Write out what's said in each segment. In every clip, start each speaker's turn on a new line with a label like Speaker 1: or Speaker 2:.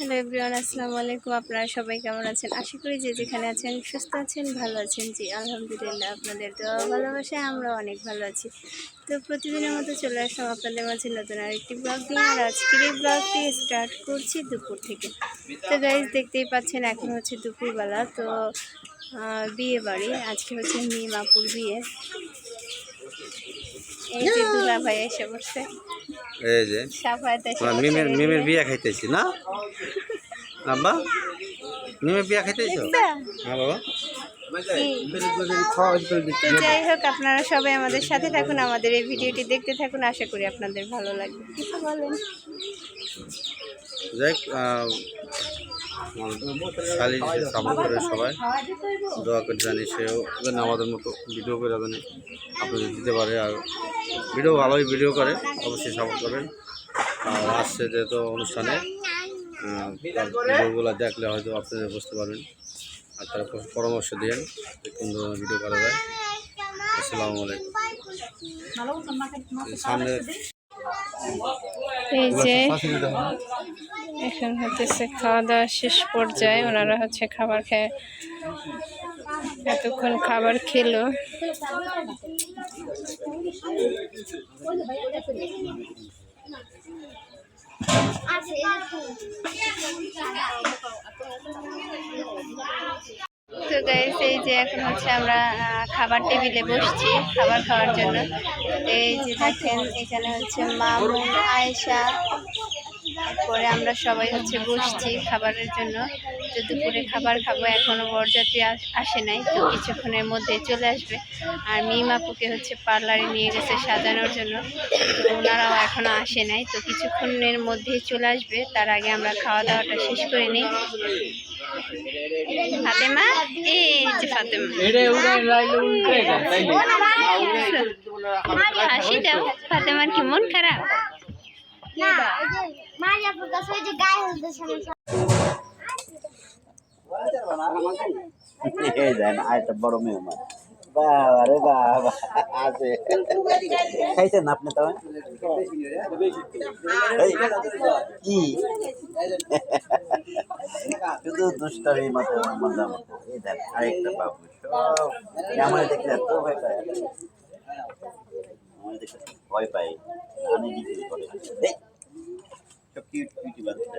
Speaker 1: Hello everyone, আসসালামু আলাইকুম। আপনারা সবাই কেমন আছেন? আশা করি যে যেখানে আছেন সুস্থ আছেন, ভালো আছেন। জি, আলহামদুলিল্লাহ, আপনাদের তো ভালোবাসায় আমরা অনেক ভালো আছি। তো প্রতিদিনের মতো চলে আসলাম আপনাদের মাঝে নতুন আরেকটি ব্লগ নিয়ে। আর আজকের এই ব্লগটি স্টার্ট করছি দুপুর থেকে। তো গাইজ দেখতেই পাচ্ছেন এখন হচ্ছে দুপুরবেলা। তো বিয়ে বাড়ি আজকে হচ্ছে মিম আপুর বিয়ে। এই যে দুলা ভাই এসে
Speaker 2: এই যে। মিমের মিমের বিয়া খাইতেছি না? আব্বা মিমের বিয়া খাইতেছো? হ্যাঁ বাবা।
Speaker 1: তো যাই হোক আপনারা সবাই আমাদের সাথে থাকুন আমাদের এই ভিডিওটি দেখতে থাকুন। আশা করি আপনাদের ভালো লাগবে। কিছু বলেন
Speaker 2: যাই শালি সাপোর্ট করে সবাই। দোয়া করে জানি সেও যেন আমাদের মতো ভিডিও করে জানি। আপনাদের দিতে পারে আর ভিডিও ভালোই ভিডিও করে অবশ্যই সাপোর্ট করবেন। আর আসছে যেহেতু অনুষ্ঠানে ভিডিওগুলো দেখলে হয়তো আপনারা বুঝতে পারবেন। আর তারা পরামর্শ দিন কোন ধরনের ভিডিও করা যায়। আসসালামু আলাইকুম। সামনে
Speaker 1: এই যে এখন হতেছে খাওয়া দাওয়া শেষ পর্যায়ে ওনারা হচ্ছে খাবার খেয়ে এতক্ষণ খাবার খেলো। তো গাইস এই যে এখন হচ্ছে আমরা খাবার টেবিলে বসছি খাবার খাওয়ার জন্য। এই যে দেখেন, এখানে হচ্ছে মামুন, আয়েশা তারপরে আমরা সবাই হচ্ছে বসছি খাবারের জন্য। তো দুপুরে খাবার খাব, এখনও বরযাত্রী আস- নাই, তো কিছুক্ষণের মধ্যে চলে আসবে। আর মিম আপুকে হচ্ছে পার্লারে নিয়ে গেছে সাজানোর জন্য। ওনারাও এখনও আসে নাই, তো কিছুক্ষণের মধ্যেই চলে আসবে। তার আগে আমরা খাওয়া দাওয়াটা শেষ করে নিই। ফাতেমা? এই যে ফাতেমা। হাসি দাও ফাতেমার কি মন খারাপ?
Speaker 3: বড় মেহমান বাবা রে বাবা। আছে খাইছেন আপনি তো এই, কি? শুধু দুষ্টামি মতো মজা মতো এই দেন আরেকটা বাবু। আমার দেখলে এত ভয় পায়। আমার দেখলে ভয় পাই আমি জিজ্ঞেস করে সব কিউট কিউটি বাচ্চা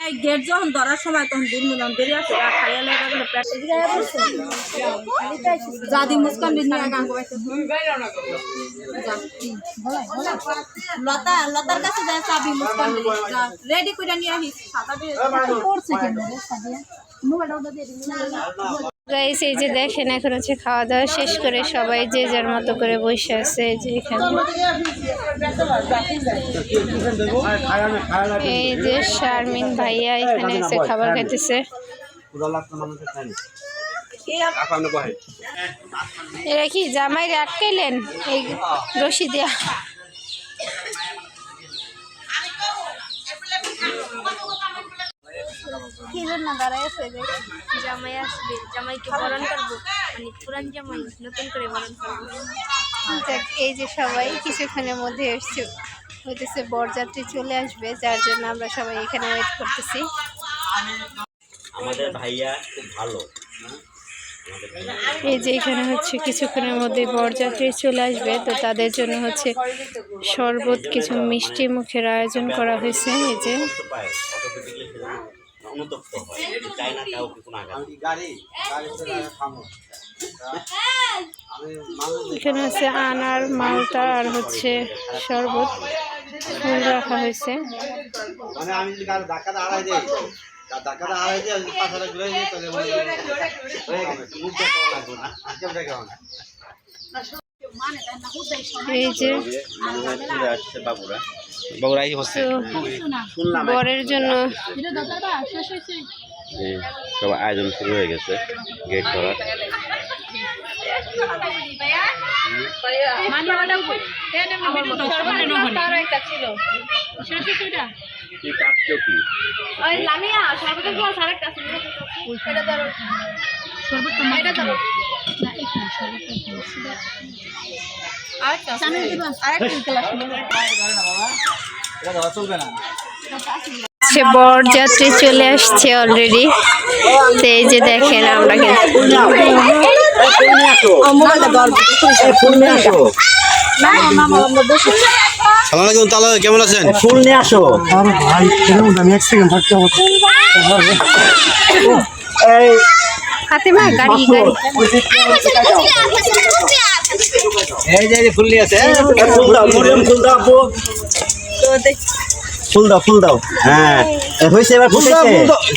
Speaker 3: এই
Speaker 4: গেট যখন ধরার সময় তখন দিন মিলন বেরিয়ে আসে আর খাইয়া লাগা গেলে জাদি মুস্কান দিন গান লতা লতার কাছে যায় চাবি মুসকান রেডি করে নিয়ে আসি সাদা করছে কেন
Speaker 1: গাইস, এই যে দেখেন, এখন হচ্ছে খাওয়া দাওয়া শেষ করে সবাই যে যার মতো করে বসে আছে যে এখানে। এই যে শারমিন ভাইয়া এখানে এসে খাবার খাইতেছে। এরা কি জামাইরে আটকাইলেন? এই রশি দিয়া।
Speaker 5: কি জন্য দাঁড়ায় আছে যে জামাই আসবে জামাইকে বরণ করব। মানে পুরান জামাই নতুন করে বরণ করব।
Speaker 1: যাক, এই যে সবাই কিছুক্ষণের মধ্যে এসছে হইতেছে বরযাত্রী চলে আসবে যার জন্য আমরা সবাই এখানে ওয়েট করতেছি।
Speaker 3: আমাদের ভাইয়া খুব ভালো। হ্যাঁ?
Speaker 1: এই যে এখানে হচ্ছে কিছুক্ষণের মধ্যে বরযাত্রী চলে আসবে তো তাদের জন্য হচ্ছে শরবত কিছু মিষ্টি মুখের আয়োজন করা হয়েছে এই যে।
Speaker 3: অনুতপ্ত হয় চাই না কাউকে কোনো আঘাত
Speaker 2: গাড়ি
Speaker 1: এখানে হচ্ছে আনার মালটা আর হচ্ছে শরবত ফুল রাখা হয়েছে
Speaker 2: মানে আমি যদি গাড়ি ধাক্কাটা আড়াই দিই ধাক্কাটা আড়াই পাঁচ হাজার ঘুরে দিই তাহলে হয়ে গেছে মুখ দেখা লাগবে না কেউ দেখে না
Speaker 1: এই যে
Speaker 2: হচ্ছে।
Speaker 1: বরের জন্য।
Speaker 3: সব আয়োজন শুরু হয়ে গেছে গেট ধরার কি?
Speaker 1: সে বরযাত্রী চলে আসছে অলরেডি তো এই যে দেখেন আমরা
Speaker 2: কেমন আছেন
Speaker 3: ফুল নিয়ে আসো
Speaker 6: ভাই এক সেকেন্ড থাকতে হবে
Speaker 3: এই
Speaker 1: ফাতেমা গাড়ি গাড়ি
Speaker 2: এই যে আছে
Speaker 3: ফুল দাও ফুল দাও ফুল দাও ফুল দাও হ্যাঁ হয়েছে এবার ফুটেছে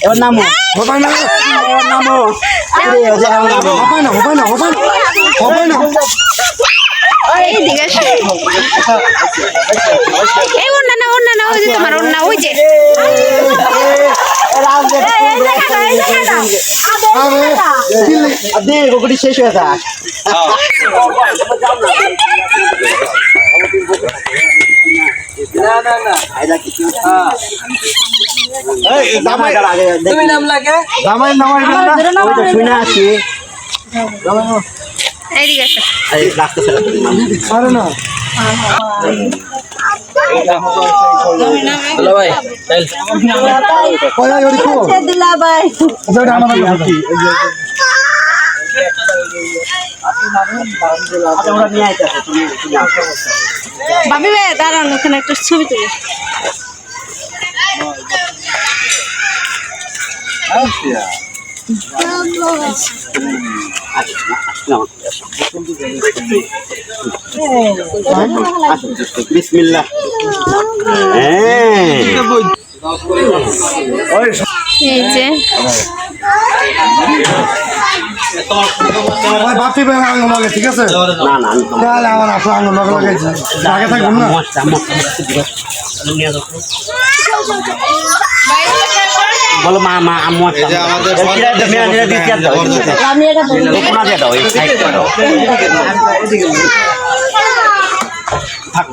Speaker 3: এবার নামো
Speaker 6: হবে না
Speaker 3: এবার নামো
Speaker 6: হবে না হবে না হবে না হবে না
Speaker 1: এই ওন্না না ওন্না না ওই যে তোমার ওন্না ওই যে
Speaker 6: আরে
Speaker 3: দে গোকুটি শেষ হয়ে যাক। না না না আইলা কিছু এই জামাই তুমি নাম লাগে?
Speaker 6: জামাই নামাই দেন না
Speaker 3: ওই তো শুনে আসি।
Speaker 1: এইদিকে আসো।
Speaker 3: এই রাস্তা ছেড়ে নাম
Speaker 6: আরে না। দিলা ভাই
Speaker 4: ভাবি ভাই দাঁড়ান ওখানে একটা ছবি তুলি।
Speaker 3: বিসমিল্লাহ। হ্যাঁ।
Speaker 1: এই যে
Speaker 6: ভাই বাপি ভাই আঙ্গুল লাগে ঠিক আছে?
Speaker 3: না না
Speaker 6: তাহলে আমার লাগে লাগাইছে। আগে থাকবেন না?
Speaker 3: বলো মা মা আম্মু
Speaker 2: এই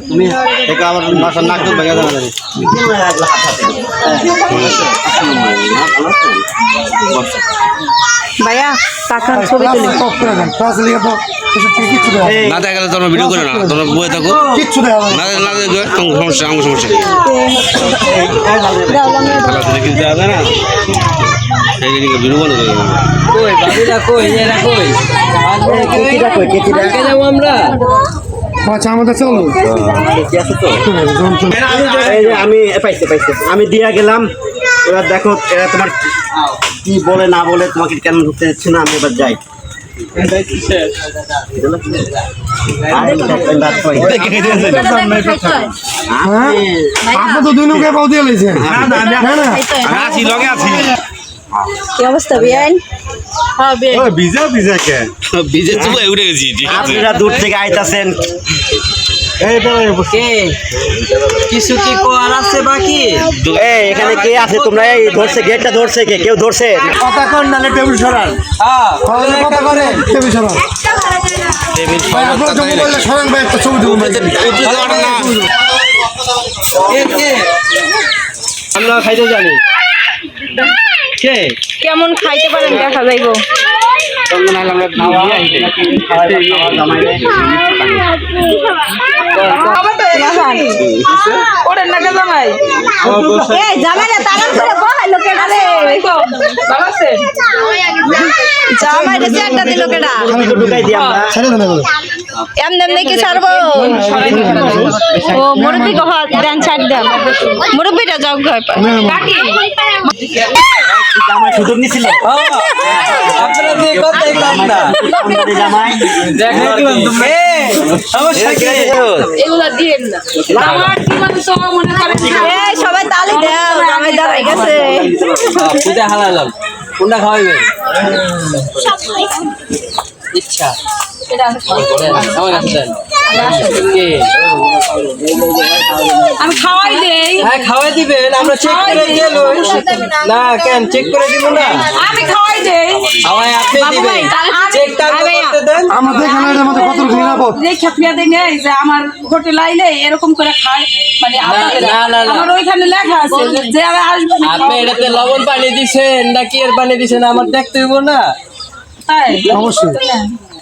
Speaker 3: তুমি
Speaker 2: আমার নাক তো ভেঙে যাবে।
Speaker 4: ভাইয়া তাকান ছবি তুলি।
Speaker 6: সব করে দেন ক্লাস লিখে তো কিছু কিচ্ছু দেওয়া হবে? না।
Speaker 2: না দেখা গেলে তোমরা ভিডিও করে না তোমরা বয়ে থাকো
Speaker 6: কিচ্ছু দেওয়া না।
Speaker 2: না না দেখবে তোমার সমস্যা আমার সমস্যা। না ভিডিও বন্ধ করে
Speaker 3: কই? তো এই যে আমি পাইছি পাইছি। আমি দিয়া গেলাম এবার দেখো এরা তোমার কি বলে না বলে তোমাকে কেন ঢুকতে দিচ্ছে না আমি এবার যাই।
Speaker 6: হ্যাঁ আপনি তো দুই নৌকায় পাও দিয়ে লেছেন না না
Speaker 2: আছি লগে আছি।
Speaker 4: কি অবস্থা হ্যাঁ বিয়াইন?
Speaker 6: ভিজা ভিজা কে?
Speaker 2: বিজে চুলে উঠে গেছি
Speaker 3: আপনারা দূর থেকে আইতাছেন।
Speaker 7: কিছু কি করার আছে বাকি?
Speaker 3: এই এখানে কে আছে? তোমরা এই ধরছে গেটটা ধরছে কে? কেউ ধরছে?
Speaker 6: কথা কর নালে টেবিল সরান। তাহলে কথা করে টেবিল সরান।
Speaker 2: টেবিল
Speaker 6: ভাই আপনার জমি বললে সরান ভাই একটা ছবি দেবো ভাই।
Speaker 2: উঠে যাওয়াটা না।
Speaker 7: কে কে?
Speaker 2: আমরা খাইতে জানি। কে
Speaker 1: কেমন খাইতে পারেন? দেখা যাইবো।
Speaker 4: জামাই।
Speaker 8: চেকটা দিল কেডা? এমনি এমনি কি ছাড়বো। ও মুরব্বী কহ দেন ছাড় দেন। মুরব্বীটা যাও ঘর সবাই তালি দাও জামাই দাঁড়াই গেছে।
Speaker 5: কোনটা খাওয়াইবে? ইচ্ছা?
Speaker 4: আমি খাওয়াই দেই।
Speaker 5: হ্যাঁ খাওয়াই দিবেন আমরা চেক করে গেল না কেন চেক করে দিব না?
Speaker 4: আমি খাওয়াই দেই।
Speaker 5: খাওয়াই আপনি দিবেন। চেকটা করতে দেন।
Speaker 6: আমরা
Speaker 4: যে খেপিয়া যে হোটেল আইলে এরকম করে খায়। মানে আপনাদের-। আমার ওইখানে লেখা আছে যে যারা আসবে না
Speaker 5: আপনি এটাতে লবণ পানি দিছেন নাকি এর পানি দিছেন আমার দেখতে হইব না।
Speaker 4: তাই?
Speaker 6: অবশ্যই।
Speaker 5: হ্যাঁ,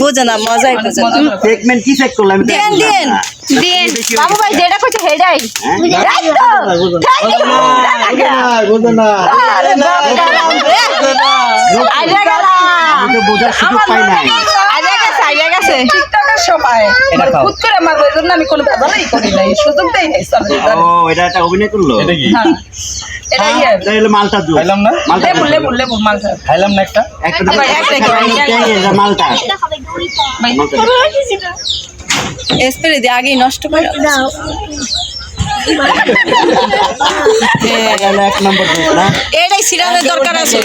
Speaker 8: বুঝে না মজাই
Speaker 3: কি চেক করলাম
Speaker 8: দেন দেন দেন বাবু ভাই যেটা হেডাই
Speaker 3: বোঝার সুযোগ পাই
Speaker 8: গেছে
Speaker 4: টিকটকের সময়।
Speaker 3: এটা খাও।
Speaker 4: খুদ করে মারবো এই জন্য আমি কোনো ব্যবহারই করি নাই সুযোগ দেই নাই
Speaker 3: ও এটা একটা অভিনয় করল? এটা কি?
Speaker 4: হ্যাঁ। এটা ইয়ে
Speaker 3: মালটা দুধ। খাইলাম না? মালটা
Speaker 4: লেবু লেবু লেবু মালটা।
Speaker 3: খাইলাম না একটা? একটা
Speaker 4: একটা
Speaker 3: মালটা
Speaker 8: স্প্রে দিয়ে আগেই নষ্ট করে
Speaker 3: এটা এক নম্বর
Speaker 8: এটাই সিরানের দরকার আছে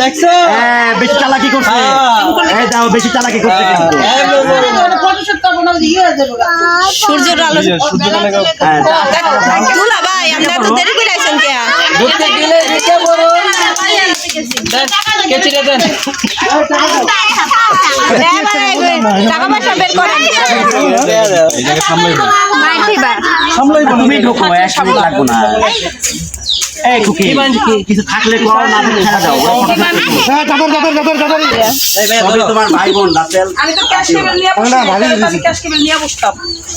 Speaker 5: দেখছ?
Speaker 3: হ্যাঁ বেশি চালাকি করছে। এই দাও বেশি চালাকি করছে কিন্তু।
Speaker 4: ফটোশুট করব না ইয়ে হয়ে যাবে।
Speaker 8: সূর্যের আলো
Speaker 3: হ্যাঁ।
Speaker 8: ভাই আমরা এত দেরি করে আইছেন কে?
Speaker 5: ঢুকতে গেলে দিতে বড় দেন। কেচিটা দেন
Speaker 8: টাকা পয়সা বের করেন। মাইঠিবা
Speaker 3: তুমি ঢোকো এক লাগবো না। এই খুকি কিছু থাকলে কও না থাকলে ছেড়ে দাও। ওরা photo shoot করবে।
Speaker 6: চাদর চাদর চাদর চাদর
Speaker 3: তোমার ভাই বোন রাসেল
Speaker 4: আমি তো ক্যাশ কেবল নিয়ে বসতাম আমি ক্যাশ কেবল নিয়ে বসতাম।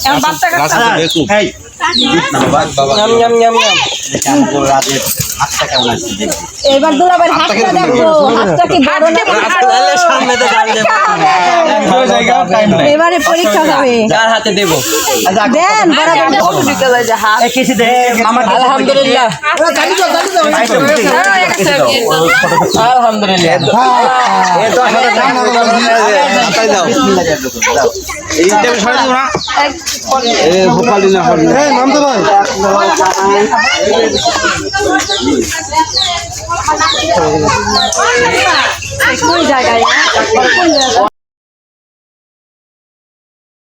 Speaker 4: এখন বাচ্চা কাচ্চা।
Speaker 3: এই।
Speaker 5: নাম নাম নাম নাম
Speaker 3: কাম করে রাতে হাতটা কেমন আছে দেখি
Speaker 8: এবার দুলাবার হাতটা দেখো হাতটা কি বড় না
Speaker 5: তাহলে সামনে তো গাল দেব
Speaker 8: এবারে পরীক্ষা হবে
Speaker 5: কার হাতে দেব
Speaker 8: দেন বরাবর
Speaker 4: দিতে যায় হাত
Speaker 3: এই কেসি দে মামা
Speaker 5: আলহামদুলিল্লাহ আলহামদুলিল্লাহ
Speaker 6: হ্যাঁ এই নাম তো ভাই
Speaker 8: কোন জায়গায়